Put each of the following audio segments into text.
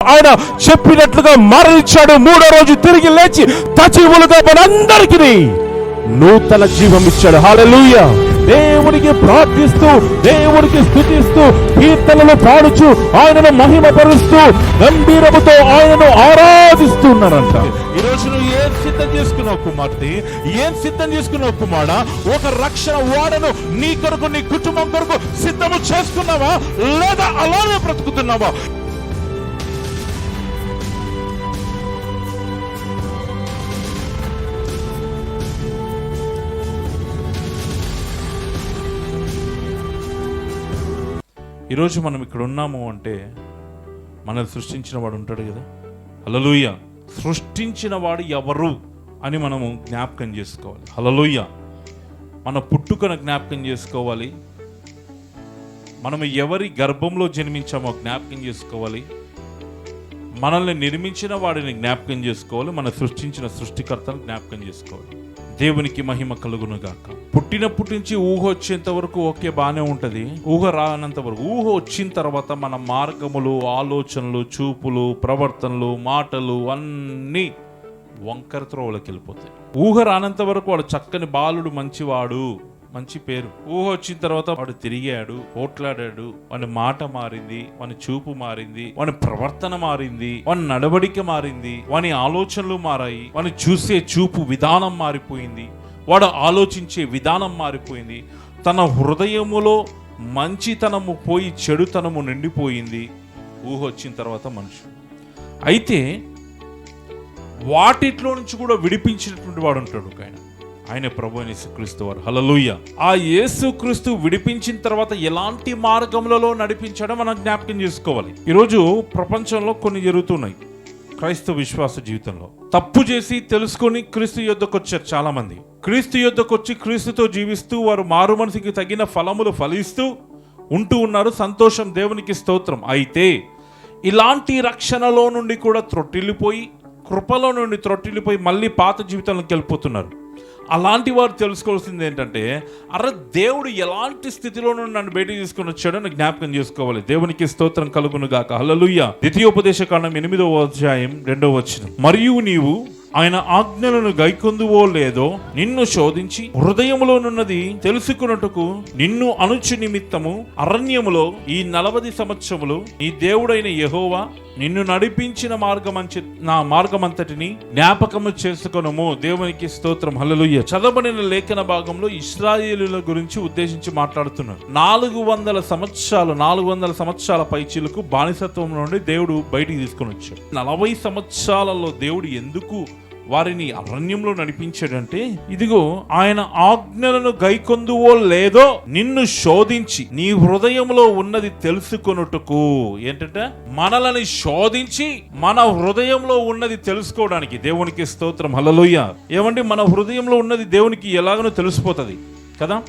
ఆయన చెప్పినట్లుగా మరణించాడు. మూడో రోజు తిరిగి లేచి సజీవులుగా మనందరికీ నూతన జీవం ఇచ్చాడు. హాలూయ దేవునికి ప్రార్థిస్తూ దేవునికి స్థుతిస్తూ కీర్తనలు పాడుచు ఆయనను మహిమపరుస్తూ గంభీరముతో ఆయనను ఆరాధిస్తున్నారంట. ఈ రోజు నువ్వు ఏం సిద్ధం చేసుకున్నావు కుమార్తె? ఏం సిద్ధం చేసుకున్నావు కుమారా? ఒక రక్షణ వాడను నీ కొరకు నీ కుటుంబం కొరకు సిద్ధము చేసుకున్నావా? లేదా అలానే బ్రతుకుతున్నావా? ఈరోజు మనం ఇక్కడ ఉన్నాము అంటే మనల్ని సృష్టించిన వాడు ఉంటాడు కదా. హలలుయ సృష్టించిన వాడు ఎవరు అని మనము జ్ఞాపకం చేసుకోవాలి. హలలుయ మన పుట్టుకను జ్ఞాపకం చేసుకోవాలి. మనం ఎవరి గర్భంలో జన్మించామో జ్ఞాపకం చేసుకోవాలి. మనల్ని నిర్మించిన వాడిని జ్ఞాపకం చేసుకోవాలి. మన సృష్టించిన సృష్టికర్తను జ్ఞాపకం చేసుకోవాలి. దేవునికి మహిమ కలుగునుగాక. పుట్టినప్పటి నుంచి ఊహ వచ్చేంత వరకు ఓకే బాగానే ఉంటుంది. ఊహ రానంత వరకు ఊహ వచ్చిన తర్వాత మన మార్గములు ఆలోచనలు చూపులు ప్రవర్తనలు మాటలు అన్నీ వంకర త్రోవలోకి వెళ్ళిపోతాయి ఊహ రానంత వరకు వాడు చక్కని బాలుడు మంచివాడు. మంచి పేరు. ఊహ వచ్చిన తర్వాత వాడు తిరిగాడు పోట్లాడాడు వాని మాట మారింది వాని చూపు మారింది వాని ప్రవర్తన మారింది వాని నడవడిక మారింది వాని ఆలోచనలు మారాయి వాని చూసే చూపు విధానం మారిపోయింది వాడు ఆలోచించే విధానం మారిపోయింది తన హృదయములో మంచితనము పోయి చెడుతనము నిండిపోయింది. ఊహ వచ్చిన తర్వాత మనుషుడు. అయితే వాటిట్లో నుంచి కూడా విడిపించినటువంటి వాడు ఉంటాడు ఒక ఆయన. ఆయన ప్రభు అయిన యేసుక్రీస్తు వారు. హలలుయ ఆ యేసుక్రీస్తు విడిపించిన తర్వాత ఎలాంటి మార్గములలో నడిపించాడో మనం జ్ఞాపకం చేసుకోవాలి. ఈరోజు ప్రపంచంలో కొన్ని జరుగుతున్నాయి. క్రైస్తవ విశ్వాస జీవితంలో. తప్పు చేసి తెలుసుకొని క్రీస్తు యుద్ధకు వచ్చారు చాలా మంది క్రీస్తు యుద్ధకు వచ్చి క్రీస్తుతో జీవిస్తూ వారు మారు మనసుకి తగిన ఫలములు ఫలిస్తూ ఉంటూ ఉన్నారు. సంతోషం దేవునికి స్తోత్రం. అయితే ఇలాంటి రక్షణలో నుండి కూడా త్రొట్టిల్లిపోయి కృపలో నుండి త్రొట్టిల్లిపోయి మళ్ళీ పాత జీవితంలోకి వెళ్ళిపోతున్నారు. అలాంటి వారు తెలుసుకోవాల్సింది ఏంటంటే అరే దేవుడు ఎలాంటి స్థితిలో నుండి నన్ను బయటకు తీసుకొని వచ్చాడో నాకు జ్ఞాపకం చేసుకోవాలి. దేవునికి స్తోత్రం కలుగును గాక. హలలుయ్య ద్వితీయోపదేశ కాండం ఎనిమిదవ అధ్యాయం రెండవ వచ్చిన మరియు నీవు ఆయన ఆజ్ఞలను గైకొందువో లేదో నిన్ను శోధించి హృదయములోనున్నది తెలుసుకున్నట్టుకు నిన్ను అనుచు నిమిత్తము అరణ్యములో ఈ నలవది సంవత్సరములు నీ దేవుడైన యహోవా నిన్ను నడిపించిన మార్గమంచి నా మార్గమంతటిని జ్ఞాపకము చేసుకొనము. దేవునికి స్తోత్రం. హల్లెలూయ. చదవబడిన లేఖన భాగంలో ఇస్రాయేలుల గురించి ఉద్దేశించి మాట్లాడుతున్నారు. నాలుగు వందల సంవత్సరాలు నాలుగు వందల సంవత్సరాల పైచీలకు బానిసత్వం నుండి దేవుడు బయటికి తీసుకొని వచ్చాడు నలభై సంవత్సరాలలో దేవుడు ఎందుకు వారిని అరణ్యంలో నడిపించాడంటే ఇదిగో ఆయన ఆజ్ఞలను గైకొందువో లేదో నిన్ను శోధించి నీ హృదయంలో ఉన్నది తెలుసుకొనుటకు. ఏంటంటే మనలని శోధించి మన హృదయంలో ఉన్నది తెలుసుకోవడానికి దేవునికి స్తోత్రం. హల్లెలూయ. ఏమండి మన హృదయంలో ఉన్నది దేవునికి ఎలాగనో తెలిసిపోతుంది కదా?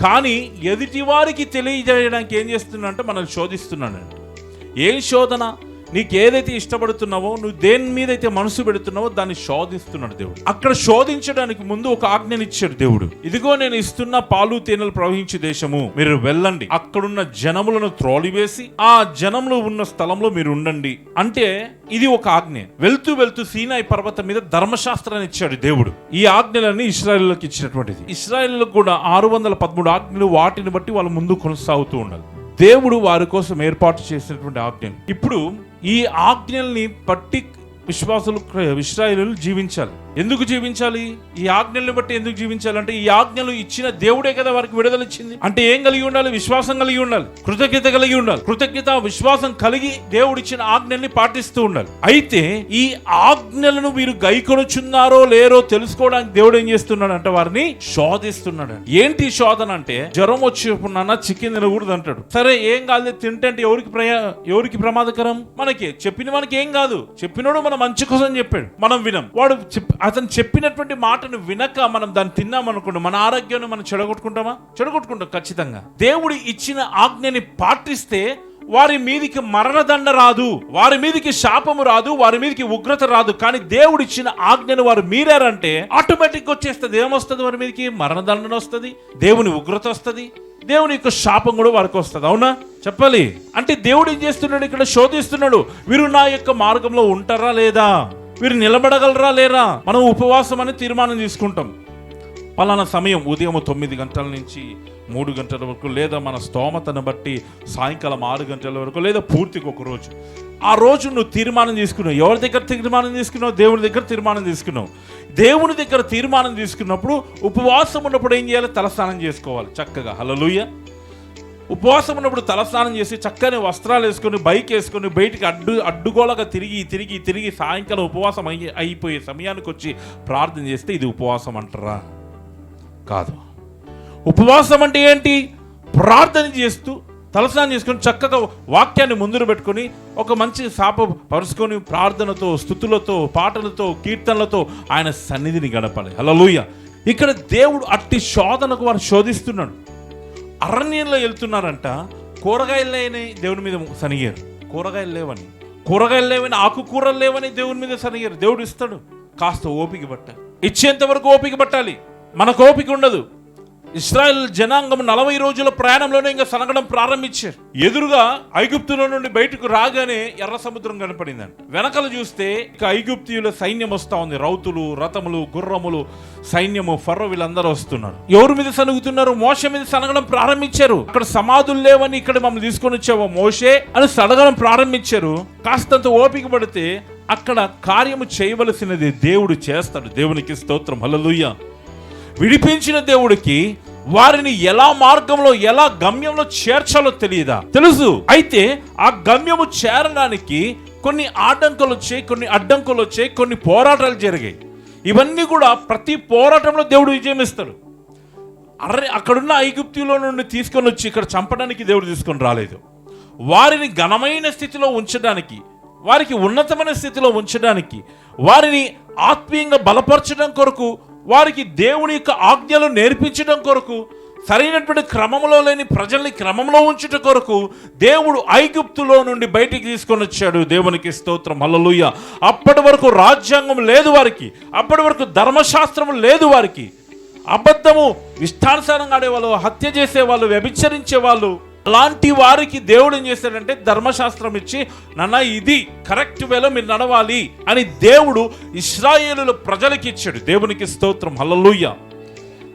కానీ ఎదుటి వారికి తెలియజేయడానికి ఏం చేస్తున్నాడంటే మనల్ని శోధిస్తున్నాడంట. ఏం శోధన? నీకు ఏదైతే ఇష్టపడుతున్నావో నువ్వు దేని మీద అయితే మనసు పెడుతున్నావో దాన్ని శోధిస్తున్నాడు దేవుడు. అక్కడ శోధించడానికి ముందు ఒక ఆజ్ఞనిచ్చాడు దేవుడు. ఇదిగో నేను ఇస్తున్న పాలు తేనెలు ప్రవహించే దేశము మీరు వెళ్ళండి. అక్కడున్న జనములను త్రోలివేసి ఆ జనములు ఉన్న స్థలంలో మీరు ఉండండి. అంటే ఇది ఒక ఆజ్ఞ. వెళ్తూ వెళ్తూ సీనాయి పర్వతం మీద ధర్మశాస్త్రాన్ని ఇచ్చాడు దేవుడు. ఈ ఆజ్ఞలన్నీ ఇస్రాయల్లోకి ఇచ్చినటువంటిది. ఇస్రాయేల్కి కూడా ఆరు వందల పదమూడు ఆజ్ఞలు వాటిని బట్టి వాళ్ళు ముందు కొనసాగుతూ ఉండాలి. దేవుడు వారి కోసం ఏర్పాటు చేసినటువంటి ఆజ్ఞలు. ఇప్పుడు ఈ ఆజ్ఞల్ని పట్టి విశ్వాసులు ఇస్రాయేలు జీవించాలి. ఎందుకు జీవించాలి? ఈ ఆజ్ఞల్ని బట్టి ఎందుకు జీవించాలి? అంటే ఈ ఆజ్ఞలు ఇచ్చిన దేవుడే కదా వారికి విడుదల ఇచ్చింది. అంటే ఏం కలిగి ఉండాలి? విశ్వాసం కలిగి ఉండాలి. కృతజ్ఞత కలిగి ఉండాలి. కృతజ్ఞత విశ్వాసం కలిగి దేవుడు ఇచ్చిన ఆజ్ఞల్ని పాటిస్తూ ఉండాలి. అయితే ఈ ఆజ్ఞలను వీరు గైకొనుచున్నారో లేరో తెలుసుకోవడానికి దేవుడు ఏం చేస్తున్నాడు అంటే వారిని శోధిస్తున్నాడు ఏంటి శోధన అంటే జ్వరం వచ్చినప్పుడు చికెన్ తినకూడదు అంటాడు సరే ఏం కాదు తింటే అంటే ఎవరికి ప్రయా ఎవరికి ప్రమాదకరం? మనకి. చెప్పిన మనకి ఏం కాదు. చెప్పినోడు మన మంచి కోసం చెప్పాడు. మనం వినం. వాడు చెప్- అతను చెప్పినటువంటి మాటను వినక మనం దాన్ని తిన్నాం అనుకోండి మన ఆరోగ్యాన్ని మనం చెడగొట్టుకుంటామా? చెడగొట్టుకుంటాం ఖచ్చితంగా. దేవుడు ఇచ్చిన ఆజ్ఞని పాటిస్తే వారి మీదికి మరణదండ రాదు వారి మీదికి శాపము రాదు వారి మీదికి ఉగ్రత రాదు. కానీ దేవుడు ఇచ్చిన ఆజ్ఞను వారు మీరారంటే ఆటోమేటిక్ వచ్చేస్తుంది. ఏమొస్తుంది వారి మీదకి? మరణదండన వస్తుంది దేవుని ఉగ్రత వస్తుంది దేవుని యొక్క శాపం కూడా వారికి వస్తుంది. అవునా? చెప్పాలి. అంటే దేవుడు ఏం చేస్తున్నాడు ఇక్కడ? శోధిస్తున్నాడు. వీరు నా యొక్క మార్గంలో ఉంటారా లేదా? వీరు నిలబడగలరా లేరా మనం ఉపవాసం అని తీర్మానం తీసుకుంటాం. పలానా సమయం ఉదయం తొమ్మిది గంటల నుంచి మూడు గంటల వరకు లేదా మన స్తోమతను బట్టి సాయంకాలం ఆరు గంటల వరకు లేదా పూర్తిగా ఒక రోజు. ఆ రోజు నువ్వు తీర్మానం తీసుకున్నావు ఎవరి దగ్గర తీర్మానం తీసుకున్నావు దేవుని దగ్గర తీర్మానం తీసుకున్నావు దేవుని దగ్గర తీర్మానం తీసుకున్నప్పుడు ఉపవాసం ఉన్నప్పుడు ఏం చేయాలి? తలస్నానం చేసుకోవాలి చక్కగా. హలలుయ ఉపవాసం ఉన్నప్పుడు తలస్నానం చేసి చక్కని వస్త్రాలు వేసుకొని బైక్ వేసుకొని బయటికి అడ్డు అడ్డుగోలగా తిరిగి తిరిగి తిరిగి సాయంకాలం ఉపవాసం అయి అయిపోయే సమయానికి వచ్చి ప్రార్థన చేస్తే ఇది ఉపవాసం అంటారా? కాదు. ఉపవాసం అంటే ఏంటి? ప్రార్థన చేస్తూ తలస్నానం చేసుకొని చక్కగా వాక్యాన్ని ముందురు పెట్టుకొని ఒక మంచి శాప పరుచుకొని ప్రార్థనతో స్థుతులతో పాటలతో కీర్తనలతో ఆయన సన్నిధిని గడపాలి. హల్లెలూయా. ఇక్కడ దేవుడు అట్టి శోధనకు వారు శోధిస్తున్నాడు. అరణ్యంలో వెళ్తున్నారంట కూరగాయలు లేని దేవుని మీద సనిగారు. కూరగాయలు లేవని. కూరగాయలు లేవని ఆకుకూరలు లేవని దేవుని మీద సనిగారు. దేవుడు ఇస్తాడు. కాస్త ఓపిక పట్టాలి. ఇచ్చేంత వరకు ఓపిక పట్టాలి. మనకు ఓపిక ఉండదు. ఇస్రాయల్ జనాంగం నలభై రోజుల ప్రయాణంలోనే ఇంకా సనగడం ప్రారంభించారు. ఎదురుగా ఐగుప్తులో నుండి బయటకు రాగానే ఎర్ర సముద్రం కనపడిందండి. వెనకలు చూస్తే ఇక ఐగుప్తియుల సైన్యం వస్తా ఉంది. రౌతులు రథములు గుర్రములు సైన్యము ఫర్ర వీళ్ళందరూ వస్తున్నారు. ఎవరి మీద సనుగుతున్నారు? మోస మీద సనగడం ప్రారంభించారు. అక్కడ సమాధులు లేవని ఇక్కడ మమ్మల్ని తీసుకొని వచ్చావో మోషే అని సడగడం ప్రారంభించారు. కాస్తంత ఓపిక పడితే అక్కడ కార్యము చేయవలసినది దేవుడు చేస్తాడు. దేవునికి స్తోత్రం. హల్లెలూయా. విడిపించిన దేవుడికి వారిని ఎలా మార్గంలో ఎలా గమ్యంలో చేర్చాలో తెలియదా? తెలుసు. అయితే ఆ గమ్యము చేరడానికి కొన్ని ఆటంకులు వచ్చాయి కొన్ని అడ్డంకులు వచ్చాయి కొన్ని పోరాటాలు జరిగాయి. ఇవన్నీ కూడా ప్రతి పోరాటంలో దేవుడు విజయం ఇస్తాడు. అర్రే అక్కడున్న ఐగుప్తిలో నుండి తీసుకొని వచ్చి ఇక్కడ చంపడానికి దేవుడు తీసుకొని రాలేదు. వారిని ఘనమైన స్థితిలో ఉంచడానికి వారికి ఉన్నతమైన స్థితిలో ఉంచడానికి వారిని ఆత్మీయంగా బలపరచడం కొరకు వారికి దేవుని యొక్క ఆజ్ఞలు నేర్పించడం కొరకు సరైనటువంటి క్రమంలో లేని ప్రజల్ని క్రమంలో ఉంచుట కొరకు దేవుడు ఐగుప్తులో నుండి బయటికి తీసుకొని వచ్చాడు. దేవునికి స్తోత్రం. హల్లెలూయా. అప్పటి వరకు రాజ్యాంగం లేదు వారికి. అప్పటి వరకు ధర్మశాస్త్రం లేదు వారికి. అబద్ధము ఇష్టానుసారంగా ఆడేవాళ్ళు హత్య చేసేవాళ్ళు వ్యభిచరించే వాళ్ళు అలాంటి వారికి దేవుడు ఏం చేశాడంటే ధర్మశాస్త్రం ఇచ్చి నాన్న ఇది కరెక్ట్ వేలో మీరు నడవాలి అని దేవుడు ఇస్రాయేలుల ప్రజలకి ఇచ్చాడు. దేవునికి స్తోత్రం. హల్లలుయ్య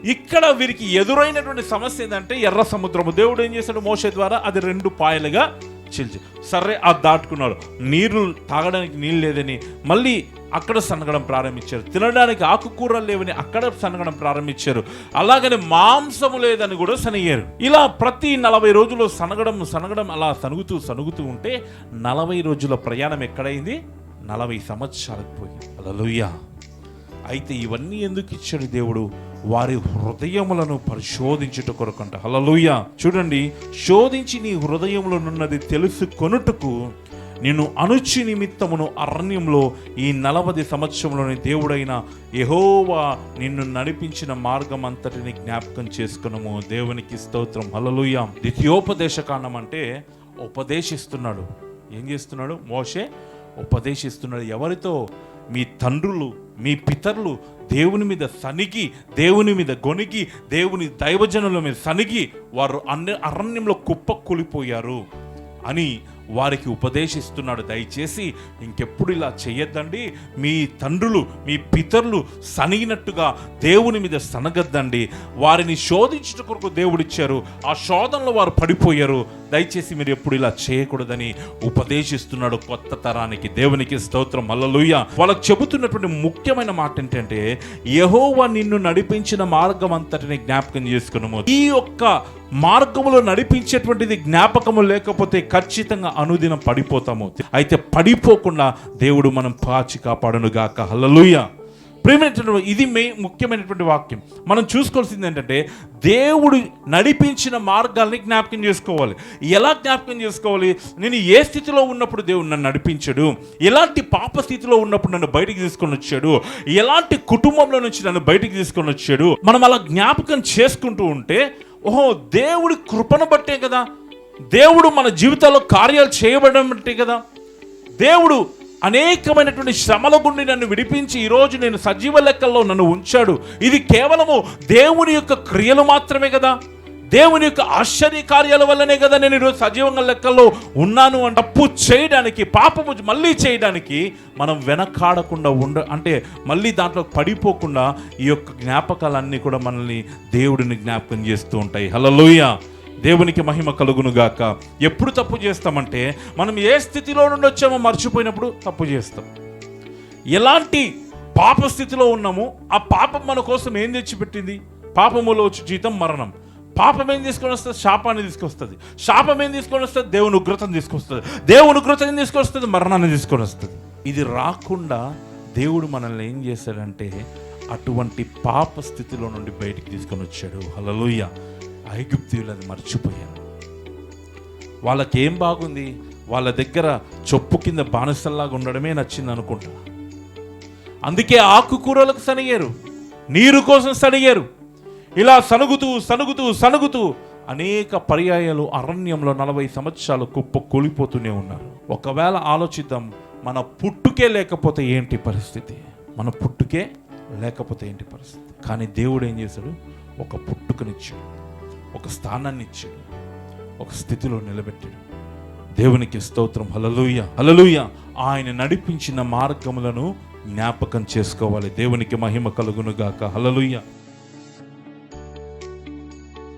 ఇక్కడ వీరికి ఎదురైనటువంటి సమస్య ఏంటంటే ఎర్ర సముద్రము. దేవుడు ఏం చేశాడు? మోసే ద్వారా అది రెండు పాయలుగా చిల్చి. సరే అది దాటుకున్నాడు నీరు తాగడానికి నీళ్ళు లేదని మళ్ళీ అక్కడ సనగడం ప్రారంభించారు. తినడానికి ఆకుకూరలు లేవని అక్కడ సనగడం ప్రారంభించారు. అలాగనే మాంసము లేదని కూడా సనిగారు ఇలా ప్రతి నలభై రోజులు సనగడం సనగడం అలా సనుగుతూ సనుగుతూ ఉంటే నలభై రోజుల ప్రయాణం ఎక్కడైంది? నలభై సంవత్సరాలకు పోయింది. అలలుయ్యా. అయితే ఇవన్నీ ఎందుకు ఇచ్చాడు దేవుడు? వారి హృదయములను పరిశోధించుట కొరకంట. హలలుయ చూడండి శోధించి నీ హృదయములోనున్నది తెలుసుకొనుటకు నిన్ను అనుచి నిమిత్తమును అరణ్యంలో ఈ నలభై సంవత్సరంలోని దేవుడైన యహోవా నిన్ను నడిపించిన మార్గం అంతటిని జ్ఞాపకం చేసుకునము. దేవునికి స్తోత్రం. హలలుయ ద్వితీయోపదేశ కాండం అంటే ఉపదేశిస్తున్నాడు. ఏం చేస్తున్నాడు? మోషే ఉపదేశిస్తున్నాడు. ఎవరితో? మీ తండ్రులు మీ పితరులు దేవుని మీద సనిగి దేవుని మీద గొనిగి దేవుని దైవజనుల మీద సనిగి వారు అన్ని అరణ్యంలో కుప్ప కూలిపోయారు అని వారికి ఉపదేశిస్తున్నాడు. దయచేసి ఇంకెప్పుడు ఇలా చేయొద్దండి. మీ తండ్రులు మీ పితరులు సనిగినట్టుగా దేవుని మీద సనగద్దండి. వారిని శోధించుట కొరకు దేవుడిచ్చారు. ఆ శోధనలో వారు పడిపోయారు. దయచేసి మీరు ఎప్పుడు ఇలా చేయకూడదని ఉపదేశిస్తున్నాడు కొత్త తరానికి. దేవునికి స్తోత్రం. మల్లలుయ్య వాళ్ళకు చెబుతున్నటువంటి ముఖ్యమైన మాట ఏంటంటే యహోవా నిన్ను నడిపించిన మార్గం అంతటిని జ్ఞాపకం చేసుకున్నాము ఈ యొక్క మార్గములో నడిపించేటువంటిది జ్ఞాపకము లేకపోతే ఖచ్చితంగా అనుదినం పడిపోతాము. అయితే పడిపోకుండా దేవుడు మనం పాచి కాపాడును గాక. హల్లలుయ్య ప్రేమైనటువంటి ఇది మే ముఖ్యమైనటువంటి వాక్యం. మనం చూసుకోవాల్సింది ఏంటంటే దేవుడు నడిపించిన మార్గాల్ని జ్ఞాపకం చేసుకోవాలి. ఎలా జ్ఞాపకం చేసుకోవాలి? నేను ఏ స్థితిలో ఉన్నప్పుడు దేవుడు నన్ను నడిపించాడు? ఎలాంటి పాప స్థితిలో ఉన్నప్పుడు నన్ను బయటికి తీసుకొని వచ్చాడు? ఎలాంటి కుటుంబంలో నుంచి నన్ను బయటికి తీసుకొని వచ్చాడు? మనం అలా జ్ఞాపకం చేసుకుంటూ ఉంటే ఓహో దేవుడి కృపను బట్టే కదా. దేవుడు మన జీవితాల్లో కార్యాలు చేయబడడం బట్టే కదా. దేవుడు అనేకమైనటువంటి శ్రమల గుండి నన్ను విడిపించి ఈరోజు నేను సజీవ లెక్కల్లో నన్ను ఉంచాడు. ఇది కేవలము దేవుని యొక్క క్రియలు మాత్రమే కదా. దేవుని యొక్క ఆశ్చర్య కార్యాల వల్లనే కదా నేను ఈరోజు సజీవంగా లెక్కల్లో ఉన్నాను అని తప్పు చేయడానికి పాపము మళ్ళీ చేయడానికి మనం వెనకాడకుండా ఉండ అంటే మళ్ళీ దాంట్లో పడిపోకుండా ఈ యొక్క జ్ఞాపకాలన్నీ కూడా మనల్ని దేవుడిని జ్ఞాపకం చేస్తూ ఉంటాయి. హల్లెలూయా! దేవునికి మహిమ కలుగును గాక. ఎప్పుడు తప్పు చేస్తామంటే మనం ఏ స్థితిలో నుండి వచ్చామో మర్చిపోయినప్పుడు తప్పు చేస్తాం. ఎలాంటి పాప స్థితిలో ఉన్నామో ఆ పాపం మన కోసం ఏం తెచ్చిపెట్టింది? పాపములో వచ్చి జీతం మరణం. పాపం ఏం తీసుకొని వస్తుంది? శాపాన్ని తీసుకొస్తుంది. శాపం ఏం తీసుకొని వస్తుంది? దేవుని ఉగ్రతను తీసుకొస్తుంది. దేవుని ఉగ్రతను తీసుకొని వస్తుంది? మరణాన్ని తీసుకొని వస్తుంది. ఇది రాకుండా దేవుడు మనల్ని ఏం చేశాడంటే అటువంటి పాప స్థితిలో నుండి బయటికి తీసుకొని వచ్చాడు. హలలోయ ఐగుప్తీయులు అది మర్చిపోయారు. వాళ్ళకేం బాగుంది? వాళ్ళ దగ్గర చొప్పు కింద బానిసల్లాగా ఉండడమే నచ్చింది అనుకుంటా. అందుకే ఆకుకూరలకు సనిగారు. నీరు కోసం సనిగారు. ఇలా సనుగుతూ సనుగుతూ సనుగుతూ అనేక పర్యాయాలు అరణ్యంలో నలభై సంవత్సరాలు కుప్ప కూలిపోతూనే ఉన్నారు. ఒకవేళ ఆలోచిద్దాం మన పుట్టుకే లేకపోతే ఏంటి పరిస్థితి? మన పుట్టుకే లేకపోతే ఏంటి పరిస్థితి? కానీ దేవుడు ఏం చేశాడు? ఒక పుట్టుకనిచ్చాడు ఒక స్థానాన్ని ఇచ్చాడు. ఒక స్థితిలో నిలబెట్టాడు. దేవునికి స్తోత్రం. హలలుయ హలలుయ ఆయన నడిపించిన మార్గములను జ్ఞాపకం చేసుకోవాలి. దేవునికి మహిమ కలుగును గాక